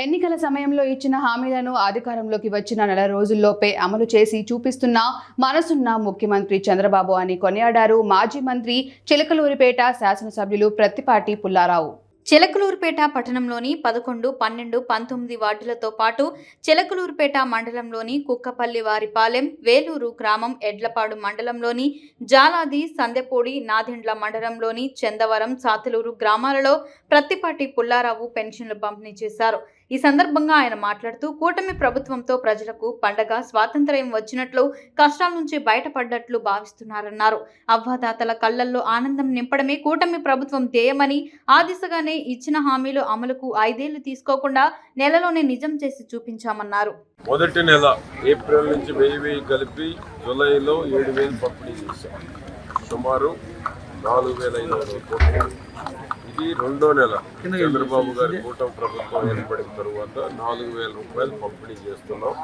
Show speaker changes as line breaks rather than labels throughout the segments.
ఎన్నికల సమయంలో ఇచ్చిన హామీలను అధికారంలోకి వచ్చిన నెల రోజుల్లోపే అమలు చేసి చూపిస్తున్న మనసున్న ముఖ్యమంత్రి చంద్రబాబు అని కొనియాడారు మాజీ మంత్రి చిలకలూరిపేట శాసనసభ్యులు ప్రత్తిపాటి పుల్లారావు.
చిలకలూరుపేట పట్టణంలోని పదకొండు పన్నెండు పంతొమ్మిది వార్డులతో పాటు చిలకలూరుపేట మండలంలోని కుక్కపల్లి వారిపాలెం వేలూరు గ్రామం ఎడ్లపాడు మండలంలోని జాలాది సందెపూడి నాదిండ్ల మండలంలోని చందవరం సాతులూరు గ్రామాలలో ప్రత్తిపాటి పుల్లారావు పెన్షన్లు పంపిణీ చేశారు. ఈ సందర్భంగా ఆయన మాట్లాడుతూ కూటమి ప్రభుత్వంతో ప్రజలకు పండగ స్వాతంత్ర్యం వచ్చినట్లు కష్టాల నుంచి బయటపడ్డట్లు భావిస్తున్నారన్నారు. అవ్వాదాతల కళ్ళల్లో ఆనందం నింపడమే కూటమి ప్రభుత్వం ధ్యేయమని ఆ దిశగానే ఇచ్చిన హామీలు అమలుకు ఐదేళ్ళు తీసుకోకుండా నెలలోనే నిజం చేసి చూపించామన్నారు.
మొదటి నెల ఏప్రిల్ నుంచి వెయ్యి వెయ్యి కలిపి జూలైలో ఏడు వేలు పంపిణీ చేశాం. సుమారు నాలుగు వేల ఐదు వందల కోట్లు. ఇది రెండో నెల. చంద్రబాబు గారి కూటమి ప్రభుత్వం ఏర్పడిన తరువాత నాలుగు వేల రూపాయలు పంపిణీ చేస్తున్నాం.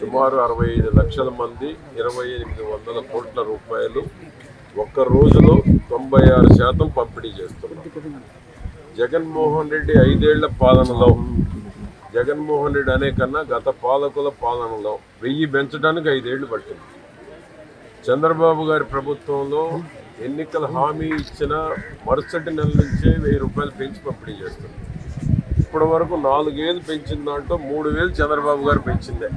సుమారు అరవై ఐదు లక్షల మంది ఇరవై ఎనిమిది వందల కోట్ల రూపాయలు ఒక్క రోజులో తొంభై ఆరు శాతం పంపిణీ చేస్తున్నాం. జగన్మోహన్ రెడ్డి ఐదేళ్ళ పాలనలో జగన్మోహన్ రెడ్డి అనే కన్నా గత పాలకుల పాలనలో వెయ్యి పెంచడానికి ఐదేళ్ళు పట్టింది. చంద్రబాబు గారి ప్రభుత్వంలో ఎన్నికల హామీ ఇచ్చిన మరుసటి నెల నుంచే వెయ్యి రూపాయలు పెంచి పంపిణీ చేస్తుంది. ఇప్పటి వరకు నాలుగేళ్ళు పెంచిన దాంట్లో మూడు వేలు చంద్రబాబు గారు పెంచిందే.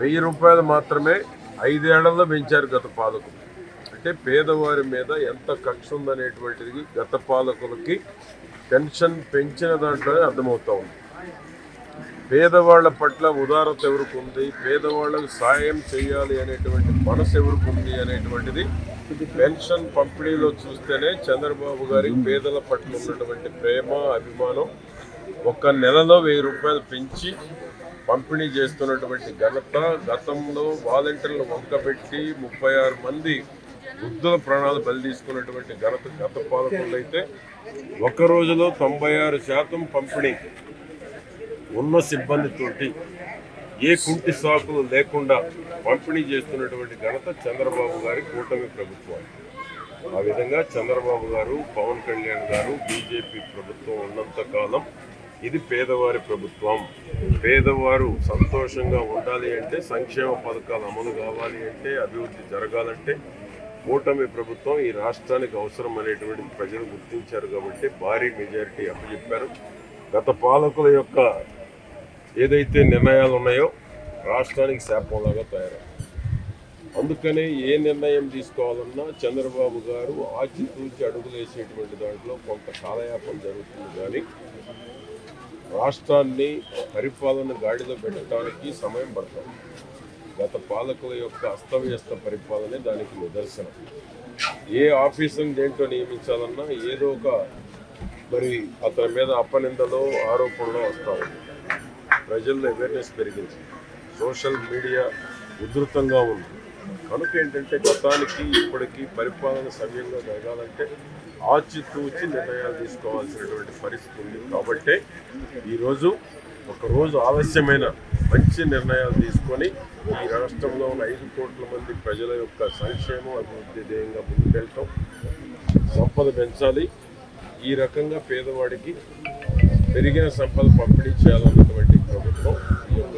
వెయ్యి రూపాయలు మాత్రమే ఐదేళ్ళలో పెంచారు గత పాలకులు. అంటే పేదవారి మీద ఎంత కక్ష ఉందనేటువంటిది గత పాలకులకి పెన్షన్ పెంచిన దాంట్లోనే అర్థమవుతూ ఉంది. పేదవాళ్ళ పట్ల ఉదారత ఎవరికి ఉంది? పేదవాళ్ళకు సాయం చేయాలి అనేటువంటి మనసు ఎవరికి ఉంది అనేటువంటిది పెన్షన్ పంపిణీలో చూస్తేనే చంద్రబాబు గారి పేదల పట్ల ఉన్నటువంటి ప్రేమ అభిమానం ఒక్క నెలలో వెయ్యి రూపాయలు పెంచి పంపిణీ చేస్తున్నటువంటి ఘనత గతంలో వాలంటీర్లు వంకబెట్టి ముప్పై ఆరు మంది వృద్ధుల ప్రాణాలు బలి తీసుకున్నటువంటి ఘనత గత పాలకులు అయితే ఒక రోజులో తొంభై ఆరు శాతం పంపిణీ ఉన్న సిబ్బందితోటి ఏ కుంటి సాకులు లేకుండా పంపిణీ చేస్తున్నటువంటి ఘనత చంద్రబాబు గారి కూటమి ప్రభుత్వం. ఆ విధంగా చంద్రబాబు గారు పవన్ కళ్యాణ్ గారు బీజేపీ ప్రభుత్వం ఉన్నంత కాలం ఇది పేదవారి ప్రభుత్వం. పేదవారు సంతోషంగా ఉండాలి అంటే సంక్షేమ పథకాలు అమలు కావాలి అంటే అభివృద్ధి జరగాలంటే కూటమి ప్రభుత్వం ఈ రాష్ట్రానికి అవసరం అనేటువంటిది ప్రజలు గుర్తించారు కాబట్టి భారీ మెజారిటీ అప్పచెప్పారు. గత పాలకుల యొక్క ఏదైతే నిర్ణయాలు ఉన్నాయో రాష్ట్రానికి శాపంలాగా తయారయ్యాయి. అందుకనే ఏ నిర్ణయం తీసుకోవాలన్నా చంద్రబాబు గారు ఆచితూచి అడుగులు వేసేటువంటి దాంట్లో కొంత కాలయాపం జరుగుతుంది. కానీ రాష్ట్రాన్ని పరిపాలన గాడిలో పెట్టడానికి సమయం పడుతుంది. గత పాలకుల యొక్క అస్తవ్యస్త పరిపాలనే దానికి నిదర్శనం. ఏ ఆఫీసును దేంట్లో నియమించాలన్నా ఏదో ఒక మరి అతని మీద అప్పనిందలో ఆరోపణలో వస్తూ ఉంది. ప్రజల్లో అవేర్నెస్ పెరిగింది. సోషల్ మీడియా ఉధృతంగా ఉంది. కనుక ఏంటంటే గతానికి ఇప్పటికీ పరిపాలన సవ్యంగా జరగాలంటే ఆచితూచి నిర్ణయాలు తీసుకోవాల్సినటువంటి పరిస్థితి ఉంది. కాబట్టి ఈరోజు ఒకరోజు ఆలస్యమైన మంచి నిర్ణయాలు తీసుకొని ఈ రాష్ట్రంలో ఉన్న ఐదు కోట్ల మంది ప్రజల యొక్క సంక్షేమం అభివృద్ధి ధ్యేయంగా ముందుకెళ్ళటం సంపద పెంచాలి. ఈ రకంగా పేదవాడికి పెరిగిన సంపద పంపిణీ చేయాలన్నటువంటి ప్రభుత్వం ఈ యొక్క